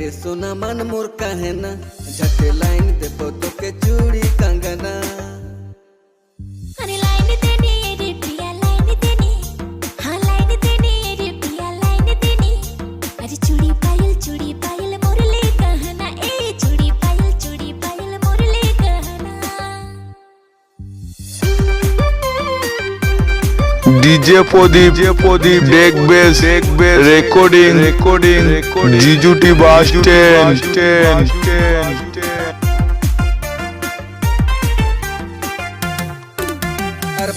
রে সোনা মান মোর কাহে না ঝটে লাইন দেব তোকে চুড়ি DJ Pradeep DJ Pradeep deck bass deck bass recording recording recording bass ten ten ten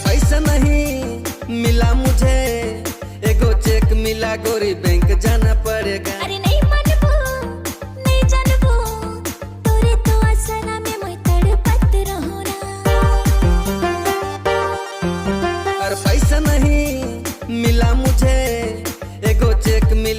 पैसा नहीं मिला मुझे। एगो चेक मिला गोरी बैंक जाना पड़ेगा। अरे नहीं।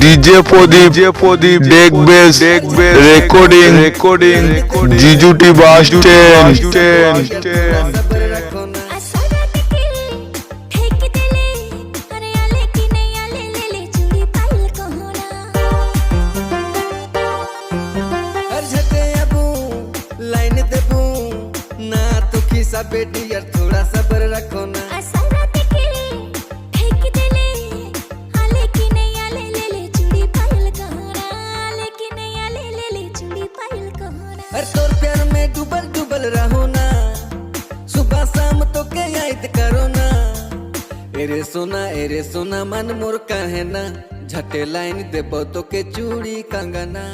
ডিজে প্রদীপ প্রদীপ দেখবে দেখবে রেকর্ডিং রেকর্ডিং জিজুটি বাস স্ট্যান্ড बेटी यार थोड़ा सबर रखो। রে সোনা এরে সোনা মান মোর কাহে না ঝাটে লাইন দেব তোকে চুড়ি কাঙ্গানা।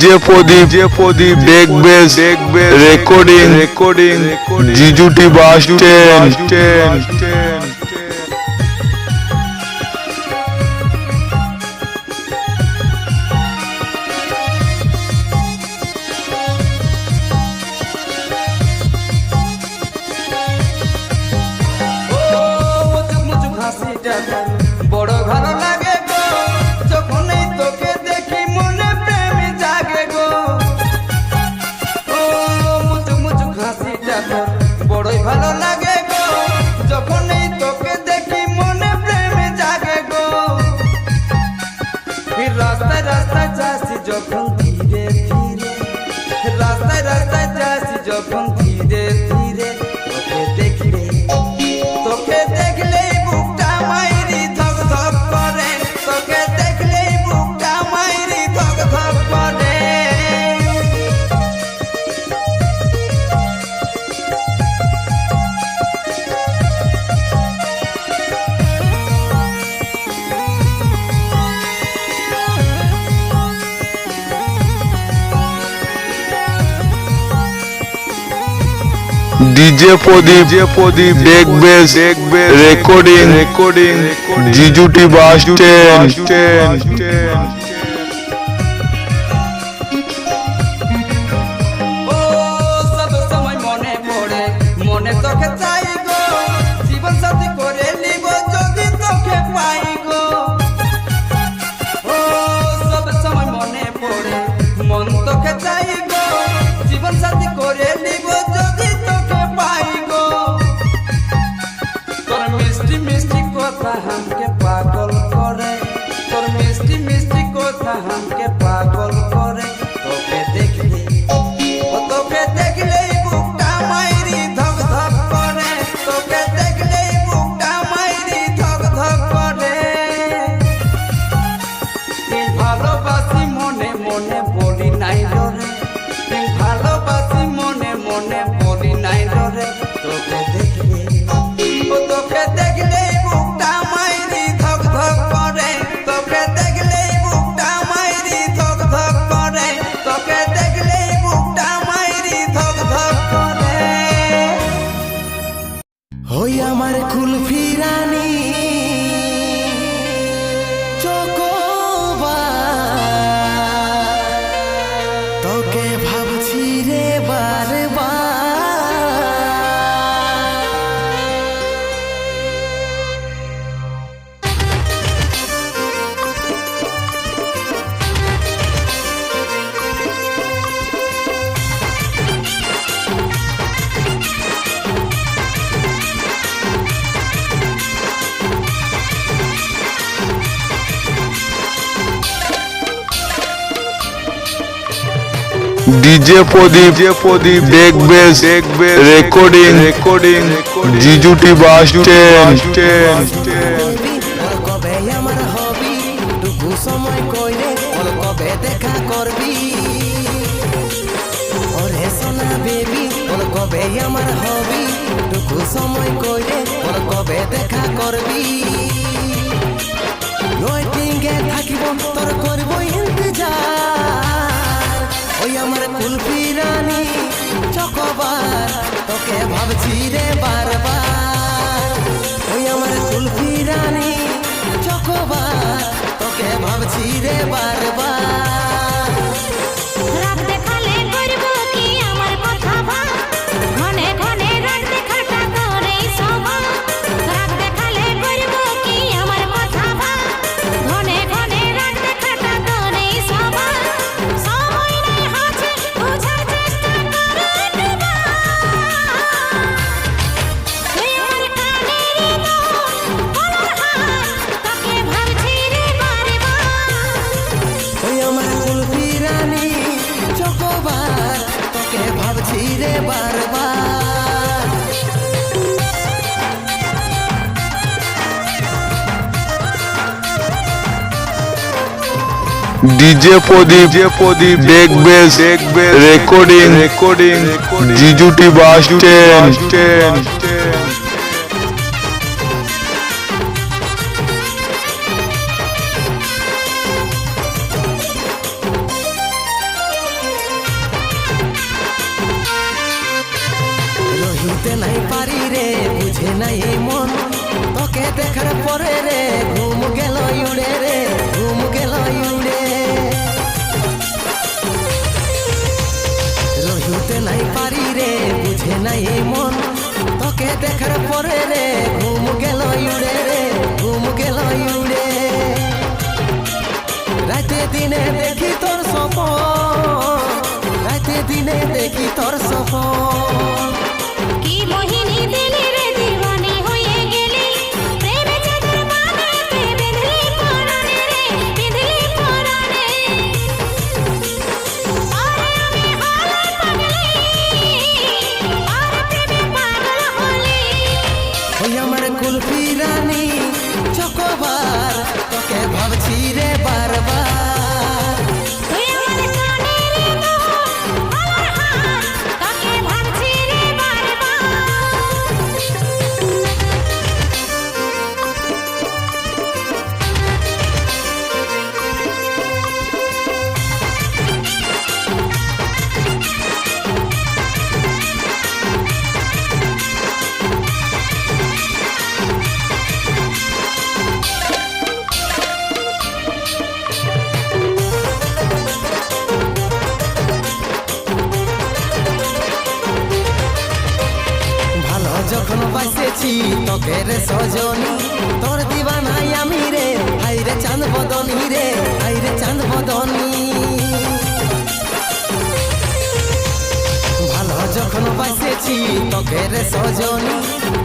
ডিজে প্রদীপ ডিজে প্রদীপ দেখবে দেখবে recording recording জিজুটি bus train DJ Pradeep Pradeep দেখবে দেখবে রেকর্ডিং রেকর্ডিং জিজুটি বাস স্ট্যান্ড তোমার কুলফি রানী ডিজে প্রদীপ প্রদীপ দেখবে দেখবে রেকর্ডিং রেকর্ডিং জিজুটি বাস ট্রেন ট্রেন সময় কইলে ওর কবে দেখা করবি নয় থাকিব তোর করব ইন্তজার ওই আমার কুলফি রানী চকবার। তোকে ভাবছি রে বারবার। ডিজে প্রদীপ যে প্রদীপ দেখবে দেখবে রেকর্ডিং রেকর্ডিং জিজুটি বাস স্ট্যান্ড মন তোকে দেখার পরে রে আছি, তোকে রে সজনী।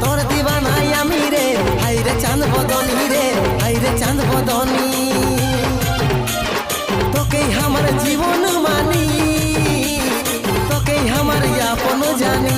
তোর দিবানাই আমি রে আই রে চাঁদ বদনি রে আই রে চাঁদ বদনী। তোকেই আমার জীবন মানি, তোকেই আমার আপন জানি।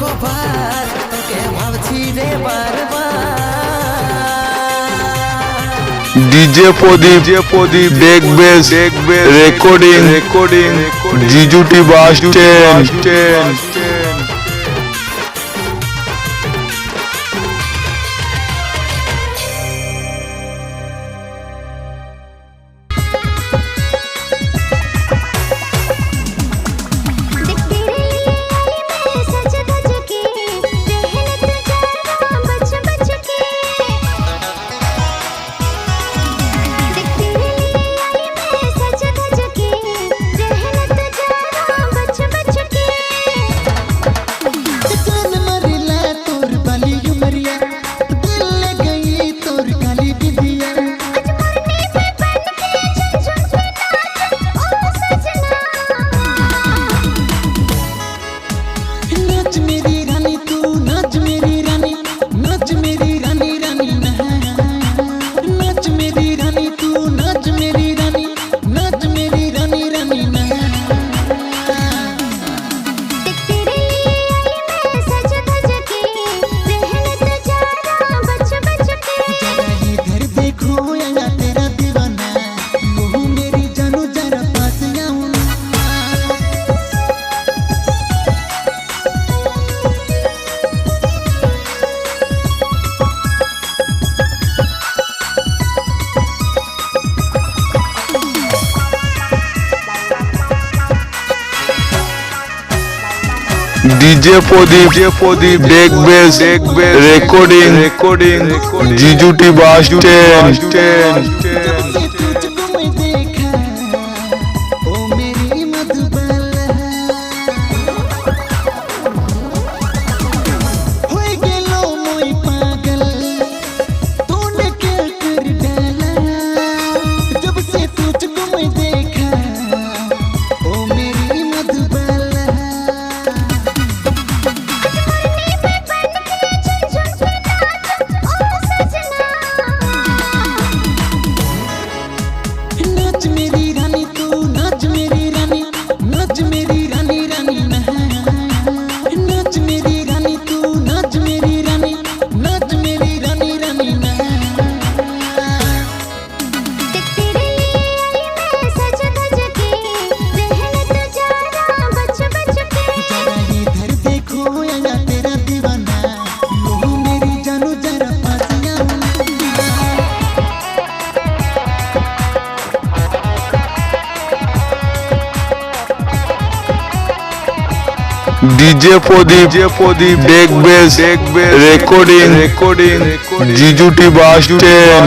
কপাল তোকে ভাবছি রে ডিজে প্রদীপ ডিজে প্রদীপ দেখবে দেখবে রেকর্ডিং রেকর্ডিং জিজুটি বাস ডিজে প্রদীপ প্রদীপ দেখবে দেখবে রেকর্ডিং রেকর্ডিং জিজুটি বাস স্ট্যান্ড ডিজে প্রদীপ যে প্রদীপ দেখবে দেখবে রেকর্ডিং রেকর্ডিং জিজুটি বাস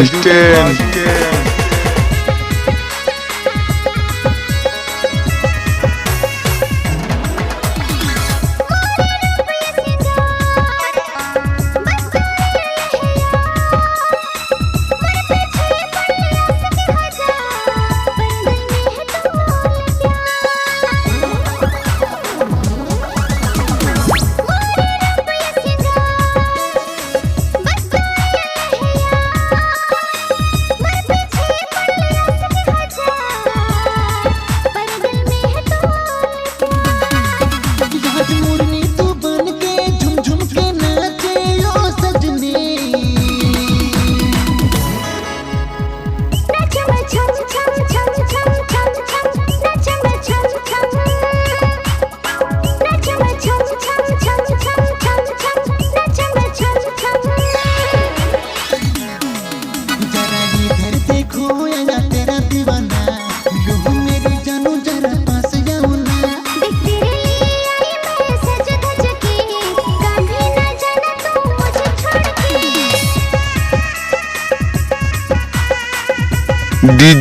স্ট্যান্ড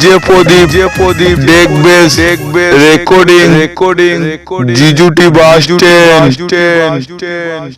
ডিজে প্রদীপ যে প্রদীপ দেখবে দেখবে রেকর্ডিং রেকর্ডিং জিজুটি বাস স্ট্যান্ড